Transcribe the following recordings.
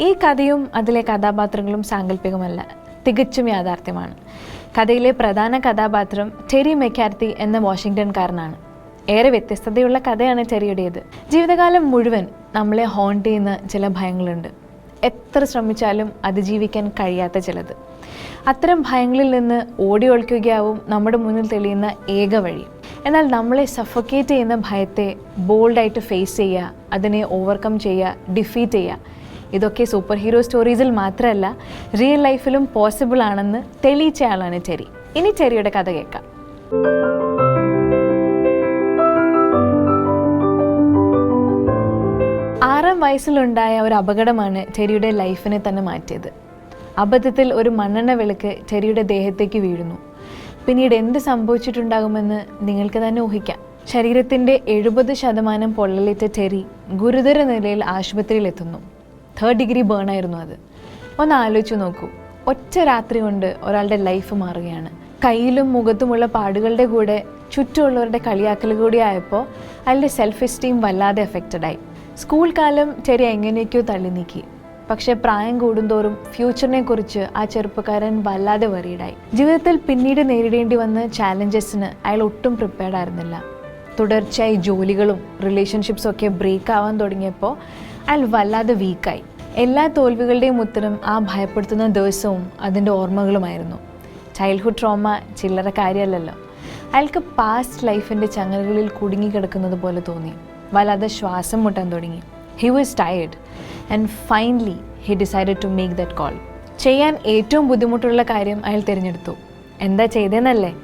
ഈ കഥയും അതിലെ കഥാപാത്രങ്ങളും സാങ്കല്പികമല്ല. തികച്ചും യാഥാർത്ഥ്യമാണ്. കഥയിലെ പ്രധാന കഥാപാത്രം ടെറി മെക്കാർത്തി എന്ന വാഷിങ്ടൺകാരനാണ്. ഏറെ വ്യത്യസ്തതയുള്ള കഥയാണ് ടെറിയുടേത് ജീവിതകാലം മുഴുവൻ നമ്മളെ ഹോണ്ട് ചെയ്യുന്ന ചില ഭയങ്ങളുണ്ട്. എത്ര ശ്രമിച്ചാലും അതിജീവിക്കാൻ കഴിയാത്ത ചിലത്. അത്തരം ഭയങ്ങളിൽ നിന്ന് ഓടി ഒളിക്കുകയാവും നമ്മുടെ മുന്നിൽ തെളിയുന്ന ഏക വഴി. എന്നാൽ നമ്മളെ സഫോക്കേറ്റ് ചെയ്യുന്ന ഭയത്തെ ബോൾഡായിട്ട് ഫേസ് ചെയ്യുക അതിനെ ഓവർകം ചെയ്യുക ഡിഫീറ്റ് ചെയ്യുക ഇതൊക്കെ സൂപ്പർ ഹീറോ സ്റ്റോറീസിൽ മാത്രമല്ല റിയൽ ലൈഫിലും പോസിബിൾ ആണെന്ന് തെളിയിച്ച ആളാണ് ടെറി ഇനി ചെറിയുടെ കഥ കേൾക്കാം. ആറാം വയസ്സിലുണ്ടായ ഒരു അപകടമാണ് ചെറിയുടെ ലൈഫിനെ തന്നെ മാറ്റിയത്. അബദ്ധത്തിൽ ഒരു മണ്ണെണ്ണ വിളക്ക് ചെറിയുടെ ദേഹത്തേക്ക് വീഴുന്നു. പിന്നീട് എന്ത് സംഭവിച്ചിട്ടുണ്ടാകുമെന്ന് നിങ്ങൾക്ക് തന്നെ ഊഹിക്കാം. ശരീരത്തിന്റെ എഴുപത് ശതമാനം പൊള്ളലേറ്റ ചെറി ഗുരുതര നിലയിൽ ആശുപത്രിയിൽ എത്തുന്നു തേർഡ് ഡിഗ്രി ബേൺ ആയിരുന്നു അത്. ഒന്ന് ആലോചിച്ച് നോക്കൂ. ഒറ്റ രാത്രി കൊണ്ട് ഒരാളുടെ ലൈഫ് മാറുകയാണ്. കയ്യിലും മുഖത്തുമുള്ള പാടുകളുടെ കൂടെ ചുറ്റുമുള്ളവരുടെ കളിയാക്കൽ കൂടി ആയപ്പോൾ അയാളുടെ സെൽഫ് എസ്റ്റീം വല്ലാതെ എഫക്റ്റഡ് ആയി. സ്കൂൾ കാലം ചെറിയ എങ്ങനെയൊക്കെയോ തള്ളി നീക്കി. പക്ഷേ പ്രായം കൂടുന്തോറും ഫ്യൂച്ചറിനെ കുറിച്ച് ആ ചെറുപ്പക്കാരൻ വല്ലാതെ വറീഡായി ജീവിതത്തിൽ പിന്നീട് നേരിടേണ്ടി വന്ന ചാലഞ്ചസിന് അയാൾ ഒട്ടും പ്രിപ്പയർഡ് ആയിരുന്നില്ല. തുടർച്ചയായി ജോലികളും റിലേഷൻഷിപ്സും ഒക്കെ ബ്രേക്ക് ആവാൻ തുടങ്ങിയപ്പോൾ അയാൾ വല്ലാതെ വീക്കായി എല്ലാ തോൽവികളുടെയും ഉത്തരം ആ ഭയപ്പെടുത്തുന്ന ദിവസവും അതിന്റെ ഓർമ്മകളുമായിരുന്നു. ചൈൽഡ്ഹുഡ് ട്രോമ ചില്ലറ കാര്യമല്ലല്ലോ. അയാൾക്ക് പാസ്റ്റ് ലൈഫിന്റെ ചങ്ങലകളിൽ കുടുങ്ങിക്കിടക്കുന്നത് പോലെ തോന്നി. വല്ലാതെ ശ്വാസം മുട്ടാൻ തുടങ്ങി. He was tired and finally he decided to make that call ചെയ്യാൻ ഏറ്റവും ബുദ്ധിമുട്ടുള്ള കാര്യം അയാൾ തിരഞ്ഞെടുത്തു. എന്താ ചെയ്തതെന്നല്ലേ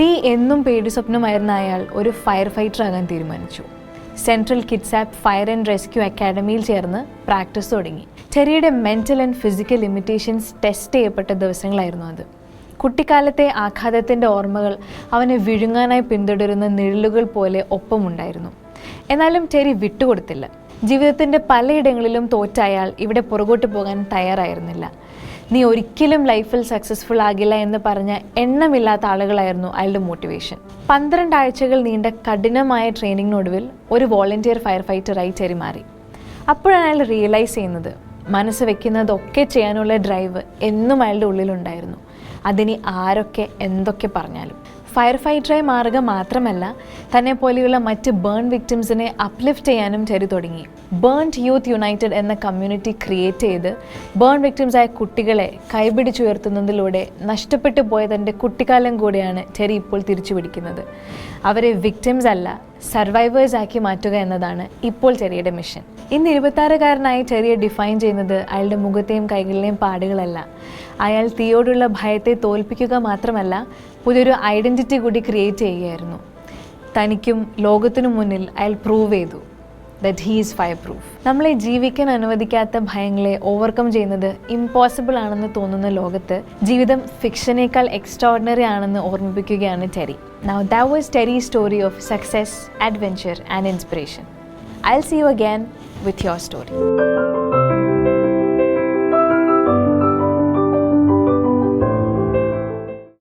തീ എന്നും പേടി സ്വപ്നമായിരുന്ന അയാൾ ഒരു ഫയർ ഫൈറ്റർ ആകാൻ തീരുമാനിച്ചു. Central kids of fire and rescue അക്കാഡമിയിൽ ചേർന്ന് പ്രാക്ടീസ് തുടങ്ങി. ടെറിയുടെ mental and physical limitations test ചെയ്യപ്പെട്ട ദിവസങ്ങളായിരുന്നു അത്. കുട്ടിക്കാലത്തെ ആഘാതത്തിന്റെ ഓർമ്മകൾ അവനെ വിഴുങ്ങാനായി പിന്തുടരുന്ന നിഴലുകൾ പോലെ ഒപ്പമുണ്ടായിരുന്നു. എന്നാലും ടെറി വിട്ടുകൊടുത്തില്ല. ജീവിതത്തിന്റെ പലയിടങ്ങളിലും തോറ്റ ഇവിടെ പുറകോട്ട് പോകാൻ തയ്യാറായിരുന്നില്ല. നീ ഒരിക്കലും ലൈഫിൽ സക്സസ്ഫുൾ ആകില്ല എന്ന് പറഞ്ഞ എണ്ണമില്ലാത്ത ആളുകളായിരുന്നു അയാളുടെ മോട്ടിവേഷൻ പന്ത്രണ്ട് ആഴ്ചകൾ നീണ്ട കഠിനമായ ട്രെയിനിങ്ങിനൊടുവിൽ ഒരു വോളണ്ടിയർ ഫയർ ഫൈറ്ററായി ടെറി മാറി അപ്പോഴാണ് അയാൾ റിയലൈസ് ചെയ്യുന്നത് മനസ്സ് വെക്കുന്നതൊക്കെ ചെയ്യാനുള്ള ഡ്രൈവ് എന്നും അയാളുടെ ഉള്ളിലുണ്ടായിരുന്നു. അതിനി ആരൊക്കെ എന്തൊക്കെ പറഞ്ഞാലും. ഫയർ ഫൈറ്ററായി മാറുക മാത്രമല്ല തന്നെ പോലെയുള്ള മറ്റ് ബേൺ വിക്ടിംസിനെ അപ്ലിഫ്റ്റ് ചെയ്യാനും ചെരു തുടങ്ങി. ബേൺഡ് യൂത്ത് യുണൈറ്റഡ് എന്ന കമ്മ്യൂണിറ്റി ക്രിയേറ്റ് ചെയ്ത് ബേൺ വിക്ടിംസായ കുട്ടികളെ കൈപിടിച്ചുയർത്തുന്നതിലൂടെ നഷ്ടപ്പെട്ടു പോയ തന്റെ കുട്ടിക്കാലം കൂടിയാണ് ചെരി ഇപ്പോൾ തിരിച്ചു പിടിക്കുന്നത് അവരെ വിക്ടിംസ് അല്ല സർവൈവേഴ്സ് ആക്കി മാറ്റുക എന്നതാണ് ഇപ്പോൾ ചെറിയുടെ മിഷൻ. ഇന്ന് ഇരുപത്താറുകാരനായി ചെറിയ ഡിഫൈൻ ചെയ്യുന്നത് അയാളുടെ മുഖത്തെയും കൈകളിലെയും പാടുകളല്ല. അയാൾ തീയോടുള്ള ഭയത്തെ തോൽപ്പിക്കുക മാത്രമല്ല പുതിയൊരു ഐഡന്റിറ്റി കൂടി ക്രിയേറ്റ് ചെയ്യുകയായിരുന്നു. തനിക്കും ലോകത്തിനു മുന്നിൽ അയാൾ പ്രൂവ് ചെയ്തു that he is fire proof നമ്മളെ ജീവിക്കാൻ അനുവദിക്കാത്ത ഭയങ്ങളെ ഓവർകം ചെയ്യുന്നത് ഇമ്പോസിബിൾ ആണെന്ന് തോന്നുന്ന ലോകത്ത് ജീവിതം ഫിക്ഷനേക്കാൾ എക്സ്ട്രോർഡിനറി ആണെന്ന് ഓർമ്മിപ്പിക്കുകയാണ് Terry now that was Terry story of success adventure and inspiration I see you again with your story.